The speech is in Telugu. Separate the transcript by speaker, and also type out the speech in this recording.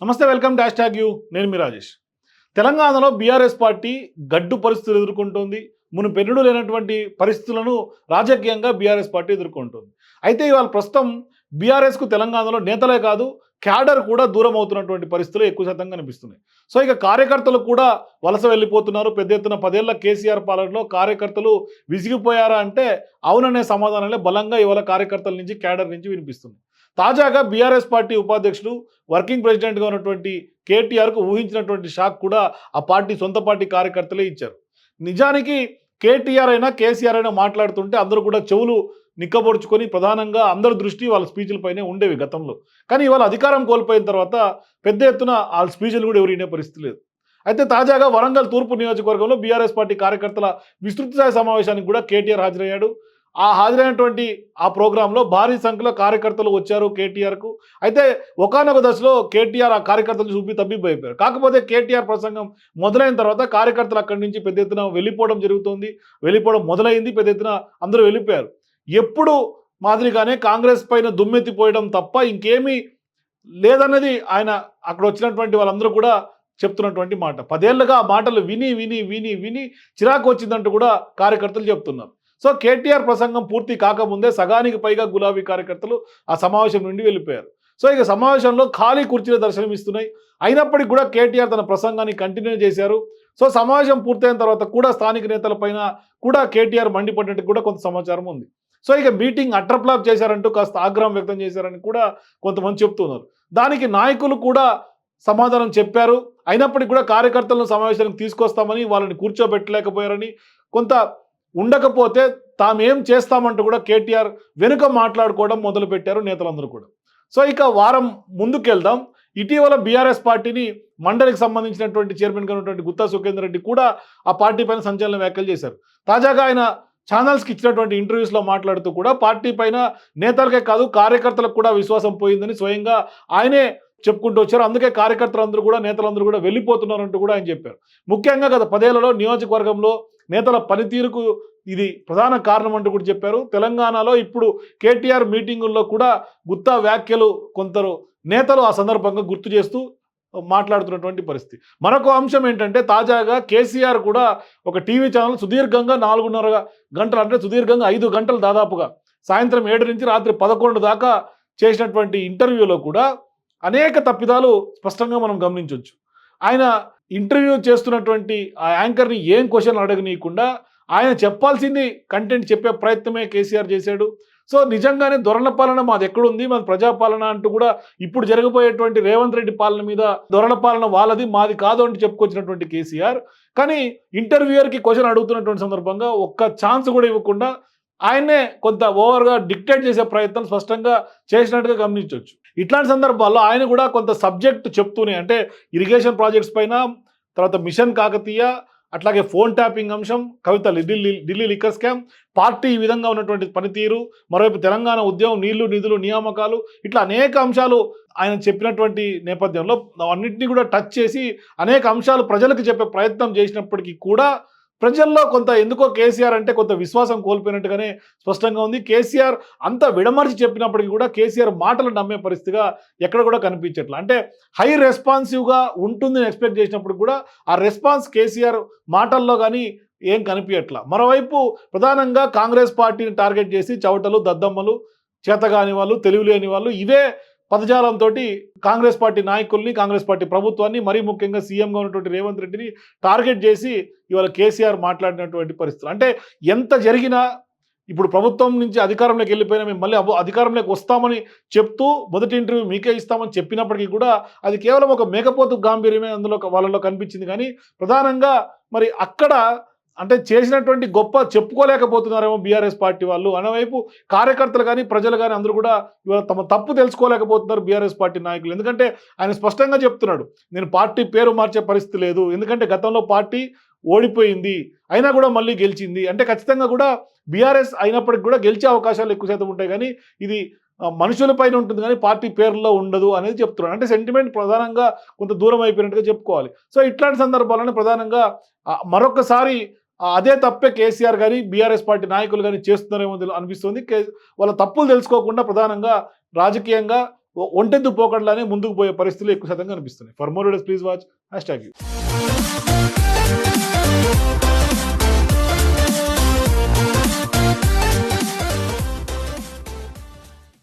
Speaker 1: నమస్తే వెల్కమ్ డాష్ ట్యాగ్ యూ. నేను మీ రాజేష్. తెలంగాణలో బీఆర్ఎస్ పార్టీ గడ్డు పరిస్థితులు ఎదుర్కొంటోంది. మునుపెన్నుడు లేనటువంటి పరిస్థితులను రాజకీయంగా బీఆర్ఎస్ పార్టీ ఎదుర్కొంటుంది. అయితే ఇవాళ ప్రస్తుతం బీఆర్ఎస్కు తెలంగాణలో నేతలే కాదు క్యాడర్ కూడా దూరం అవుతున్నటువంటి పరిస్థితులు ఎక్కువ శాతం కనిపిస్తున్నాయి. సో ఇక కార్యకర్తలు కూడా వలస వెళ్ళిపోతున్నారు. పెద్ద ఎత్తున పదేళ్ళ కేసీఆర్ పాలనలో కార్యకర్తలు విసిగిపోయారా అంటే అవుననే సమాధానాలే బలంగా ఇవాళ కార్యకర్తల నుంచి క్యాడర్ నుంచి వినిపిస్తుంది తాజాగా బీఆర్ఎస్ పార్టీ ఉపాధ్యక్షుడు వర్కింగ్ ప్రెసిడెంట్గా ఉన్నటువంటి కేటీఆర్కు ఊహించినటువంటి షాక్ కూడా ఆ పార్టీ సొంత పార్టీ కార్యకర్తలే ఇచ్చారు. నిజానికి కేటీఆర్ అయినా కేసీఆర్ అయినా మాట్లాడుతుంటే అందరూ కూడా చెవులు నిక్కబొడుచుకొని ప్రధానంగా అందరి దృష్టి వాళ్ళ స్పీచ్లపైనే ఉండేవి గతంలో. కానీ ఇవాళ అధికారం కోల్పోయిన తర్వాత పెద్ద ఎత్తున వాళ్ళ స్పీచ్లు కూడా ఎవరు వినే పరిస్థితి లేదు. అయితే తాజాగా వరంగల్ తూర్పు నియోజకవర్గంలో బీఆర్ఎస్ పార్టీ కార్యకర్తల విస్తృత స్థాయి సమావేశానికి కూడా కేటీఆర్ హాజరయ్యాడు. ఆ హాజరైనటువంటి ఆ ప్రోగ్రాంలో భారీ సంఖ్యలో కార్యకర్తలు వచ్చారు కేటీఆర్కు. అయితే ఒకనొక దశలో కేటీఆర్ ఆ కార్యకర్తలు చూపి తప్పిపోయిపోయారు కాకపోతే కేటీఆర్ ప్రసంగం మొదలైన తర్వాత కార్యకర్తలు అక్కడి నుంచి పెద్ద ఎత్తున వెళ్ళిపోవడం జరుగుతుంది. వెళ్ళిపోవడం మొదలైంది పెద్ద ఎత్తున అందరూ వెళ్ళిపోయారు. ఎప్పుడు మాదిరిగానే కాంగ్రెస్ పైన దుమ్మెత్తిపోయడం తప్ప ఇంకేమీ లేదన్నది ఆయన అక్కడ వచ్చినటువంటి వాళ్ళందరూ కూడా చెప్తున్నటువంటి మాట. పదేళ్ళుగా ఆ మాటలు విని విని విని విని చిరాకు వచ్చిందంటూ కూడా కార్యకర్తలు చెప్తున్నారు. సో కేటీఆర్ ప్రసంగం పూర్తి కాకముందే సగానికి పైగా గులాబీ కార్యకర్తలు ఆ సమావేశం నుండి వెళ్ళిపోయారు. సో ఇక సమావేశంలో ఖాళీ కుర్చీలు దర్శనమిస్తున్నాయి. అయినప్పటికీ కూడా కేటీఆర్ తన ప్రసంగాన్ని కంటిన్యూ చేశారు. సో సమావేశం పూర్తయిన తర్వాత కూడా స్థానిక నేతలపైన కూడా కేటీఆర్ మండిపడినట్టు కూడా కొంత సమాచారం ఉంది. సో ఇక మీటింగ్ అట్రప్లాప్ చేశారంటూ కాస్త ఆగ్రహం వ్యక్తం చేశారని కూడా కొంతమంది చెప్తున్నారు. దానికి నాయకులు కూడా సమాధానం చెప్పారు. అయినప్పటికీ కూడా కార్యకర్తలను సమావేశానికి తీసుకొస్తామని వాళ్ళని కూర్చోబెట్టలేకపోయారని కొంత ఉండకపోతే తామేం చేస్తామంటూ కూడా కేటీఆర్ వెనుక మాట్లాడుకోవడం మొదలుపెట్టారు నేతలందరూ కూడా. సో ఇక వారం ముందుకెళ్దాం. ఇటీవల బీఆర్ఎస్ పార్టీని మండలికి సంబంధించినటువంటి చైర్మన్గా ఉన్నటువంటి గుత్తా సుఖేందర్ రెడ్డి కూడా ఆ పార్టీ పైన సంచలన వ్యాఖ్యలు చేశారు. తాజాగా ఆయన ఛానల్స్కి ఇచ్చినటువంటి ఇంటర్వ్యూస్లో మాట్లాడుతూ కూడా పార్టీ పైన నేతలకే కాదు కార్యకర్తలకు కూడా విశ్వాసం పోయిందని స్వయంగా ఆయనే చెప్పుకుంటూ వచ్చారు. అందుకే కార్యకర్తలందరూ కూడా నేతలందరూ కూడా వెళ్ళిపోతున్నారంటూ కూడా ఆయన చెప్పారు. ముఖ్యంగా గత పదేళ్ళలో నియోజకవర్గంలో నేతల పనితీరుకు ఇది ప్రధాన కారణం అంటూ కూడా చెప్పారు. తెలంగాణలో ఇప్పుడు కేటీఆర్ మీటింగుల్లో కూడా గుత్తా వ్యాఖ్యలు కొందరు నేతలు ఆ సందర్భంగా గుర్తు చేస్తూ మాట్లాడుతున్నటువంటి పరిస్థితి. మరొక అంశం ఏంటంటే తాజాగా కేసీఆర్ కూడా ఒక టీవీ ఛానల్ సుదీర్ఘంగా నాలుగున్నర గంటలు అంటే సుదీర్ఘంగా ఐదు గంటలు దాదాపుగా సాయంత్రం ఏడు నుంచి రాత్రి పదకొండు దాకా చేసినటువంటి ఇంటర్వ్యూలో కూడా అనేక తప్పిదాలు స్పష్టంగా మనం గమనించవచ్చు ఆయన ఇంటర్వ్యూ చేస్తున్నటువంటి ఆ యాంకర్ని ఏం క్వశ్చన్ అడగనీయకుండా ఆయన చెప్పాల్సింది కంటెంట్ చెప్పే ప్రయత్నమే కేసీఆర్ చేశాడు. సో నిజంగానే దొరల పాలన మాది ఎక్కడుంది? మాది ప్రజాపాలన అంటూ కూడా ఇప్పుడు జరగబోయేటువంటి రేవంత్ రెడ్డి పాలన మీద దొరల పాలన వాళ్ళది మాది కాదు అంటూ చెప్పుకొచ్చినటువంటి కేసీఆర్. కానీ ఇంటర్వ్యూయర్కి క్వశ్చన్ అడుగుతున్నటువంటి సందర్భంగా ఒక్క ఛాన్స్ కూడా ఇవ్వకుండా ఆయనే కొంత ఓవర్గా డిక్టేట్ చేసే ప్రయత్నం స్పష్టంగా చేసినట్టుగా గమనించవచ్చు ఇట్లాంటి సందర్భాల్లో ఆయన కూడా కొంత సబ్జెక్ట్ చెప్తూనే అంటే ఇరిగేషన్ ప్రాజెక్ట్స్ పైన తర్వాత మిషన్ కాకతీయ అట్లాగే ఫోన్ ట్యాపింగ్ అంశం Kavitha Delhi Delhi liquor scam party ఈ విధంగా ఉన్నటువంటి పనితీరు మరోవైపు తెలంగాణ ఉద్యమం నీళ్ళు నిధులు నియామకాలు ఇట్లా అనేక అంశాలు ఆయన చెప్పినటువంటి నేపథ్యంలో అన్నింటినీ కూడా టచ్ చేసి అనేక అంశాలు ప్రజలకు చెప్పే ప్రయత్నం చేసినప్పటికీ కూడా ప్రజల్లో కొంత ఎందుకో కేసీఆర్ అంటే కొంత విశ్వాసం కోల్పోయినట్టుగానే స్పష్టంగా ఉంది. కేసీఆర్ అంత విడమర్చి చెప్పినప్పటికీ కూడా కేసీఆర్ మాటలు నమ్మే పరిస్థితిగా ఎక్కడ కూడా కనిపించట్లా. అంటే హై రెస్పాన్సివ్గా ఉంటుందని ఎక్స్పెక్ట్ చేసినప్పుడు కూడా ఆ రెస్పాన్స్ కేసీఆర్ మాటల్లో కానీ ఏం కనిపించట్లా మరోవైపు ప్రధానంగా కాంగ్రెస్ పార్టీని టార్గెట్ చేసి చవటలు దద్దమ్మలు చేతగాని వాళ్ళు తెలివిలేని వాళ్ళు ఇవే పదజాలంతో కాంగ్రెస్ పార్టీ నాయకుల్ని కాంగ్రెస్ పార్టీ ప్రభుత్వాన్ని మరీ ముఖ్యంగా సీఎంగా ఉన్నటువంటి రేవంత్ రెడ్డిని టార్గెట్ చేసి ఇవాళ కేసీఆర్ మాట్లాడినటువంటి పరిస్థితులు. అంటే ఎంత జరిగినా ఇప్పుడు ప్రభుత్వం నుంచి అధికారంలోకి వెళ్ళిపోయినా మేము మళ్ళీ అబో అధికారంలోకి వస్తామని చెప్తూ మొదటి ఇంటర్వ్యూ మీకే ఇస్తామని చెప్పినప్పటికీ కూడా అది కేవలం ఒక మేకపోతు గాంభీర్యమే అందులో వాళ్ళలో కనిపించింది. కానీ ప్రధానంగా మరి అక్కడ అంటే చేసినటువంటి గొప్ప చెప్పుకోలేకపోతున్నారేమో బీఆర్ఎస్ పార్టీ వాళ్ళు. అనవైపు కార్యకర్తలు కానీ ప్రజలు కానీ అందరూ కూడా ఇవాళ తమ తప్పు తెలుసుకోలేకపోతున్నారు బీఆర్ఎస్ పార్టీ నాయకులు. ఎందుకంటే ఆయన స్పష్టంగా చెప్తున్నాడు నేను పార్టీ పేరు మార్చే పరిస్థితి లేదు. ఎందుకంటే గతంలో పార్టీ ఓడిపోయింది అయినా కూడా మళ్ళీ గెలిచింది. అంటే ఖచ్చితంగా కూడా బీఆర్ఎస్ అయినప్పటికీ కూడా గెలిచే అవకాశాలు ఎక్కువ శాతం ఉంటాయి. కానీ ఇది మనుషులపైన ఉంటుంది కానీ పార్టీ పేర్లో ఉండదు అనేది చెప్తున్నాడు. అంటే సెంటిమెంట్ ప్రధానంగా కొంత దూరం అయిపోయినట్టుగా చెప్పుకోవాలి. సో ఇట్లాంటి సందర్భాలను ప్రధానంగా మరొకసారి అదే తప్పే కేసీఆర్ కానీ బీఆర్ఎస్ పార్టీ నాయకులు కానీ చేస్తున్నారేమో అనిపిస్తుంది. కే వాళ్ళ తప్పులు తెలుసుకోకుండా ప్రధానంగా రాజకీయంగా ఒంటెద్దు పోకడలానే ముందుకు పోయే పరిస్థితులు ఎక్కువ శాతంగా అనిపిస్తున్నాయి. For more please watch hashtag you